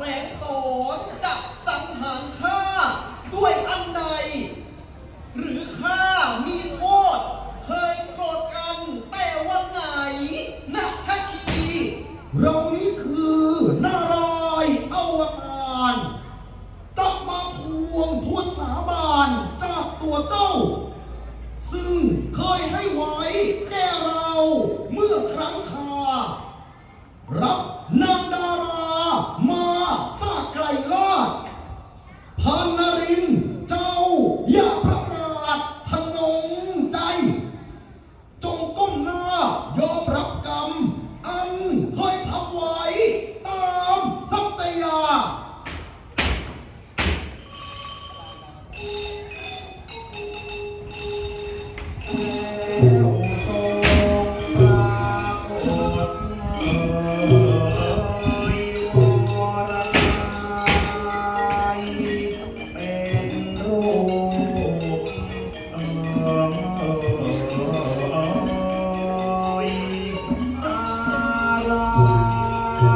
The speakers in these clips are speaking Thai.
แขวงสอนจับสังหารข้าด้วยอันใด หรือข้ามีโทษเคยโกรธกัน แต่วันไหนนะทชี เรานี้คือนารายณ์อวตารจะมาทวงทวนสาบานจากตัวเจ้า ซึ่งเคยให้ไว้แก่เราเมื่อครั้งคารับนางดารา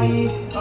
Bye.